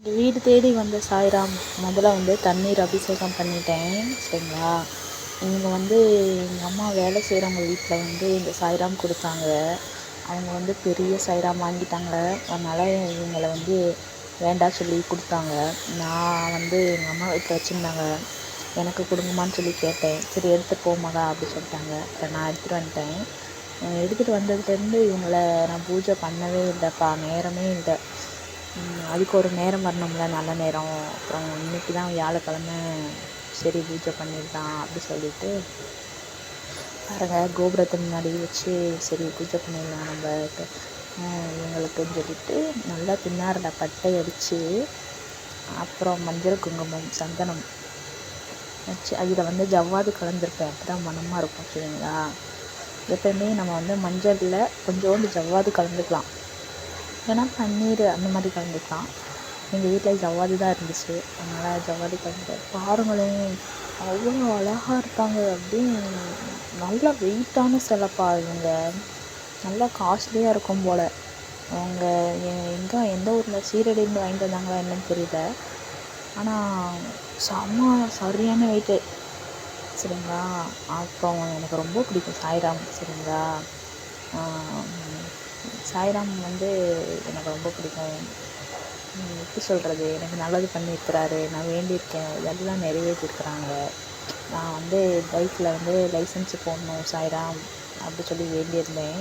எங்கள் வீடு தேடி வந்த சாய்ராம் முதல்ல வந்து தண்ணீர் அபிஷேகம் பண்ணிட்டேன் சரிங்களா? இங்கே வந்து எங்கள் அம்மா வேலை செய்கிறவங்க வீட்டில் வந்து இந்த சாய்ராம் கொடுத்தாங்க. அவங்க வந்து பெரிய சாய்ராம் வாங்கிட்டாங்க. அதனால் இவங்களை வந்து வேண்டாம் சொல்லி கொடுத்தாங்க. நான் வந்து எங்கள் அம்மா வீட்டில் வச்சுருந்தாங்க. எனக்கு கொடுங்கம்மான்னு சொல்லி கேட்டேன். சரி எடுத்துகிட்டு போமகா அப்படி சொல்லிட்டாங்க. நான் எடுத்துகிட்டு வந்துட்டேன். எடுத்துகிட்டு வந்ததுலேருந்து இவங்களை நான் பூஜை பண்ணவே இல்லைப்பா. நேரமே இல்லை. அதுக்கு ஒரு நேரம் வரணும்ல நல்ல நேரம். அப்புறம் இன்னைக்கு தான் வியாழக்கிழமை சரி பூஜை பண்ணிடலாம் அப்படி சொல்லிட்டு பாருங்க கோபுரத்து முன்னாடி வச்சு சரி பூஜை பண்ணிடலாம் நம்ம. எங்களுக்குன்னு இவங்களுக்குன்னு சொல்லிட்டு நல்லா பின்னாரில் பட்டை அடித்து அப்புறம் மஞ்சள் குங்குமம் சந்தனம் வச்சு அதில் வந்து ஜவ்வாது கலந்துருப்பேன். அப்போ தான் மணமாக இருக்கும் சரிங்களா? எப்பயுமே நம்ம வந்து மஞ்சளில் கொஞ்சோண்டு ஜவ்வாது கலந்துக்கலாம். ஏன்னா பன்னீர் அந்த மாதிரி கலந்துக்கலாம். எங்கள் வீட்டில் ஜவ்வாது தான் இருந்துச்சு. அதனால் ஜவ்வாது கலந்து பாருங்களேன் அவ்வளோ அழகாக இருக்காங்க அப்படின்னு நல்லா வெயிட்டான சிலைப்பா இவங்க. நல்லா காஸ்ட்லியாக இருக்கும் போல். அவங்க எங்கே எந்த ஊரில் சீரடியிலேருந்து வாங்கிட்டு வந்தாங்களா என்னன்னு தெரியல. ஆனால் செம்ம சரியான வெயிட்டு சரிங்களா? அப்புறம் எனக்கு ரொம்ப பிடிக்கும் சாய்ராம். சரிங்களா? சாய்ராம் வந்து எனக்கு ரொம்ப பிடிக்கும். எப்படி சொல்கிறது எனக்கு நல்லது பண்ணியிருக்கிறாரு. நான் வேண்டியிருக்கேன். இதெல்லாம் நிறைவேற்றிருக்கிறாங்க. நான் வந்து பைக்கில் வந்து லைசன்ஸு போடணும் சாய்ராம் அப்படி சொல்லி வேண்டியிருந்தேன்.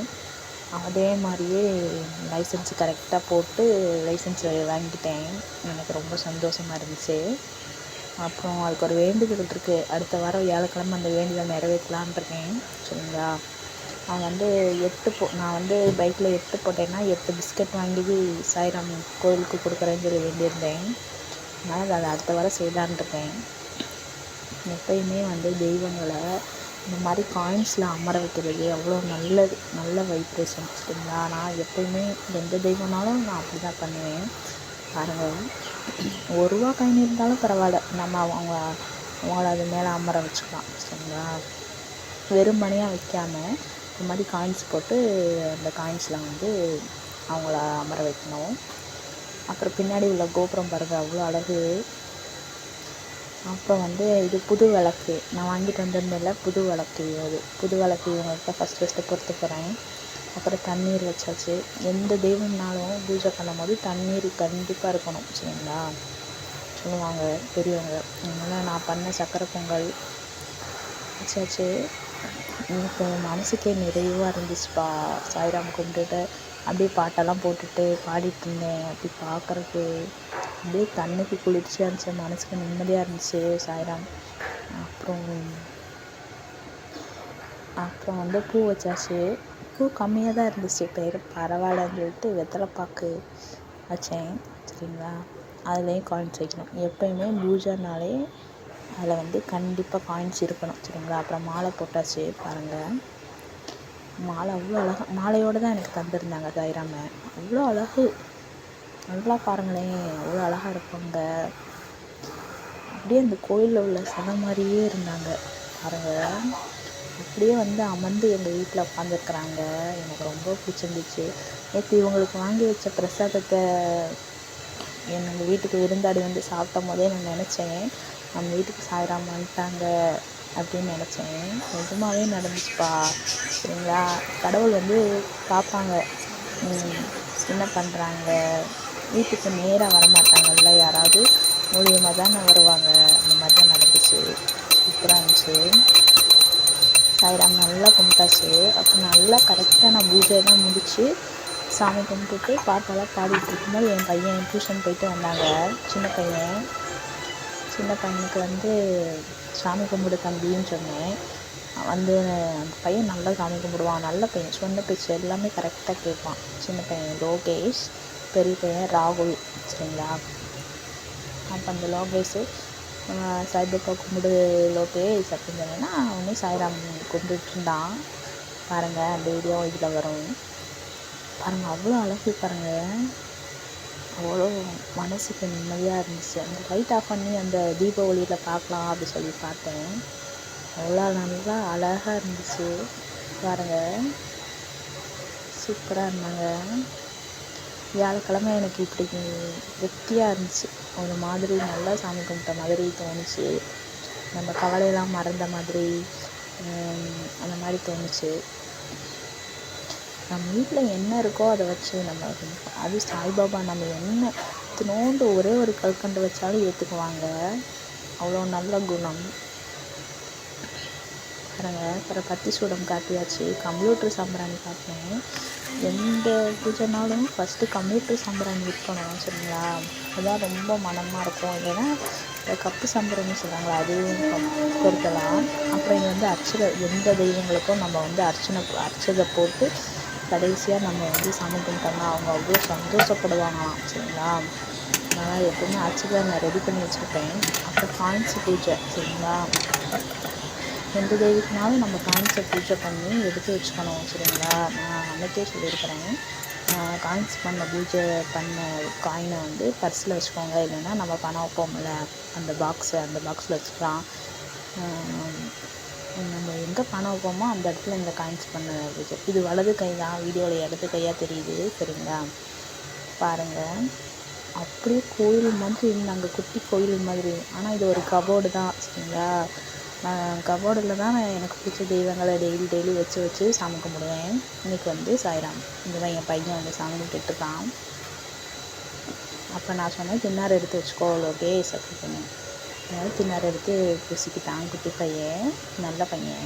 அதே மாதிரியே லைசன்ஸ் கரெக்டாக போட்டு லைசன்ஸ் வாங்கிட்டேன். எனக்கு ரொம்ப சந்தோஷமாக இருந்துச்சு. அப்புறம் அதுக்கு ஒரு வேண்டுதல் இருக்குது அடுத்த வாரம் வியாழக்கிழமை அந்த வேண்டுதல் நிறைவேற்றலான் இருக்கேன். சரிங்களா? நான் வந்து எட்டு போ நான் வந்து பைக்கில் எட்டு போட்டேன்னா எட்டு பிஸ்கட் வாங்கி சாய்ராம் கோயிலுக்கு கொடுக்குறேன்னு சொல்லி வேண்டியிருந்தேன். அதனால் அதை அடுத்த வாரம் செய்யலான் இருக்கேன். எப்பயுமே வந்து தெய்வங்களை இந்த மாதிரி காயின்ஸில் அமர வைக்கிறது அவ்வளோ நல்லது நல்ல வைப்ரேஷன் சரிங்களா? நான் எப்பயுமே எந்த தெய்வம்னாலும் நான் அப்படி தான் பண்ணுவேன். பாருங்கள் ஒரு ரூபா காயின் இருந்தாலும் பரவாயில்ல. நம்ம அவங்க அவங்கள அது மேலே அமர வச்சுக்கலாம் சரிங்களா? வெறுமனையாக வைக்காமல் இந்த மாதிரி காயின்ஸ் போட்டு அந்த காயின்ஸில் வந்து அவங்கள அமர வைக்கணும். அப்புறம் பின்னாடி உள்ள கோபுரம் பாருங்கள் அவ்வளோ அழகு. அப்புறம் வந்து இது புது விளக்கு. நான் வாங்கிட்டு வந்திருந்தேன்ல புது விளக்கு அது. புது விளக்கு இவங்கள்ட்ட ஃபஸ்ட் ஃபஸ்ட்டு பொறுத்து போகிறேன் அப்புறம் தண்ணீர் வச்சாச்சு. எந்த தெய்வம்னாலும் பூஜை பண்ணும்போது தண்ணீர் கண்டிப்பாக இருக்கணும் சரிங்களா? சொல்லுவாங்க பெரியவங்க. அதனால் நான் பண்ண சக்கரை பொங்கல் வச்சாச்சு. எனக்கு மனசுக்கே நிறைவாக இருந்துச்சுப்பா. சாய்ராம் கும்பிட்டுட்டு அப்படியே பாட்டெல்லாம் போட்டுட்டு பாடிட்டு இருந்தேன். அப்படி பார்க்கறக்கு அப்படியே கண்ணுக்கு குளிர்ச்சியாக இருந்துச்சு மனசுக்கு நிம்மதியாக இருந்துச்சு சாய்ராம். அப்புறம் அப்புறம் வந்து பூ வச்சாச்சு. பூ கம்மியாக தான் இருந்துச்சு. பேர் பரவாயில்லன்னு சொல்லிட்டு வெத்தலைப்பாக்கு வச்சேன். சரிங்களா? அதுலேயும் காயின்ஸ் வைக்கணும் எப்பயுமே பூஜானாலே அதில் வந்து கண்டிப்பாக காயின்ஸ் இருக்கணும் சரிங்களா? அப்புறம் மாலை போட்டாச்சு பாருங்கள் மாலை அவ்வளோ அழகா மாலையோடு தான் எனக்கு தந்திருந்தாங்க தைராமை அவ்வளோ அழகு. நல்லா பாருங்களேன் அவ்வளோ அழகாக இருப்பாங்க. அப்படியே அந்த கோயிலில் உள்ள சதை மாதிரியே இருந்தாங்க. பாருங்க. அப்படியே வந்து அமர்ந்து எங்கள் வீட்டில் உட்காந்துருக்குறாங்க எனக்கு ரொம்ப பிடிச்சிருந்துச்சு. நேற்று இவங்களுக்கு வாங்கி வச்ச பிரசாதத்தை எங்கள் வீட்டுக்கு விருந்தாடி வந்து சாப்பிடும் போதே நான் நினச்சேன். நம்ம வீட்டுக்கு சாய்ராம் வந்துட்டாங்க அப்படின்னு நினச்சேன். நிஜமாவே நடந்துச்சுப்பா. சரிங்களா? கடவுள் வந்து பார்ப்பாங்க. என்ன பண்ணுறாங்க வீட்டுக்கு நேராக வரமாட்டாங்கல்ல? யாராவது மூலியமாக தானே வருவாங்க. அந்த மாதிரி தான் நடந்துச்சு. சூப்பராக இருந்துச்சு. சாய்ராம் நல்லா கும்பிட்டாச்சு. அப்போ நல்லா கரெக்டாக நான் பூஜையெல்லாம் முடித்து சாமி கும்பிட்டுட்டு பாட்டெல்லாம் பாடிட்டு இருக்கும்போது என் பையன் டியூஷன் போயிட்டு வந்தாங்க. சின்ன பையன். சின்ன பையனுக்கு வந்து சாமி கும்பிடு தம்பின்னு சொன்னேன். வந்து அந்த பையன் நல்லா சாமி கும்பிடுவான் நல்ல பையன். சொன்ன பேச்சு எல்லாமே கரெக்டாக கேட்பான். சின்ன பையன் லோகேஷ் பெரிய பையன் ராகுல் சரிங்களா? அப்போ அந்த லோகேஷ் சாய்பாபா கும்பிடு லோகேஷ் அப்படின்னு சொன்னேன்னா அவனே சாய்ராம் கும்பிட்டுட்டு இருந்தான். பாருங்கள் அந்த வீடியோ இதில் வரும். பாருங்கள் அவ்வளோ அழகு பாருங்கள் அவ்வளோ மனசுக்கு நிம்மதியாக இருந்துச்சு. அந்த லைட் ஆஃப் பண்ணி அந்த தீப ஒளியில் பார்க்கலாம் அப்படி சொல்லி பார்த்தேன். அவ்வளோ நல்லா அழகாக இருந்துச்சு. பாருங்கள் சூப்பராக இருந்தாங்க. வியாழக்கிழமை எனக்கு இப்படி திருப்தியாக இருந்துச்சு. ஒரு மாதிரி நல்லா சாமி கும்பிட்ட மாதிரி தோணுச்சு. நம்ம கவலையெல்லாம் மறந்த மாதிரி அந்த மாதிரி தோணுச்சு. நம்ம வீட்டில் என்ன இருக்கோ அதை வச்சு நம்ம அது சாய்பாபா நம்ம என்ன இத்தினோண்டு ஒரே ஒரு கற்கண்டு வச்சாலும் ஏற்றுக்குவாங்க அவ்வளோ நல்ல குணம். பாருங்க அப்புறம் பத்தி சூடம் காட்டியாச்சு. கம்ப்யூட்டர் சாம்பிராணி காட்டினேன் எந்த பூஜைனாலும் ஃபஸ்ட்டு கம்ப்யூட்டர் சாம்பிராணி விற்கணும் சரிங்களா? அதுதான் ரொம்ப மனமாக இருக்கும். இல்லைன்னா கப்பு சாம்பிராணி சொல்கிறாங்களா அதுவும் பொருத்தலாம் அப்புறம் இங்கே வந்து அர்ச்சனை எந்த தெய்வங்களுக்கும் நம்ம வந்து அர்ச்சனை அர்ச்சதை போட்டு கடைசியாக நம்ம வந்து சாமி கும்பிட்டோம்னா அவங்க அவ்வளோ சந்தோஷப்படுவாங்களாம் சரிங்களா? நான் எப்போவுமே ஆக்சுவலாக நான் ரெடி பண்ணி வச்சுருப்பேன். அப்புறம் காயின்ஸு பூஜை சரிங்களா? எந்த தெய்வத்தினாலும் நம்ம காயின்ஸை பூஜை பண்ணி எடுத்து வச்சுக்கணும் சரிங்களா? நான் அன்றைக்கே சொல்லியிருக்கிறேன். காயின்ஸ் பண்ண பூஜை பண்ண காயினை வந்து பர்ஸில் வச்சுக்கோங்க. இல்லைன்னா நம்ம பணம் வைப்போம்ல அந்த பாக்ஸை அந்த பாக்ஸில் வச்சுக்கலாம். நம்ம எங்கே பணம் வைப்போமோ அந்த இடத்துல இந்த காயின்ஸ் பண்ண வச்சோம் இது வலது கை தான் வீடியோவில் இடது கையாக தெரியுது. சரிங்களா? பாருங்கள் அப்படியே கோயில் மாதிரி இருந்தாங்க குட்டி கோயில் மாதிரி. ஆனால் இது ஒரு கபோர்டு தான். சரிங்களா? நான் கபோர்டில் தான் நான் எனக்கு பிடிச்ச தெய்வங்களை டெய்லி டெய்லி வச்சு வச்சு சாமி கும்பிடுவேன். இன்றைக்கி வந்து சாய்ராம். இங்கே தான் என் பையன் வந்து சாமி கும்பிட்டுருக்கான் அப்போ நான் சொன்னேன் தின்னார் எடுத்து வச்சுக்கோ ஓகே சப்போர்ட் பண்ணேன் அதாவது தின்னார் எடுத்து குட்டி பையன் நல்ல பையன்.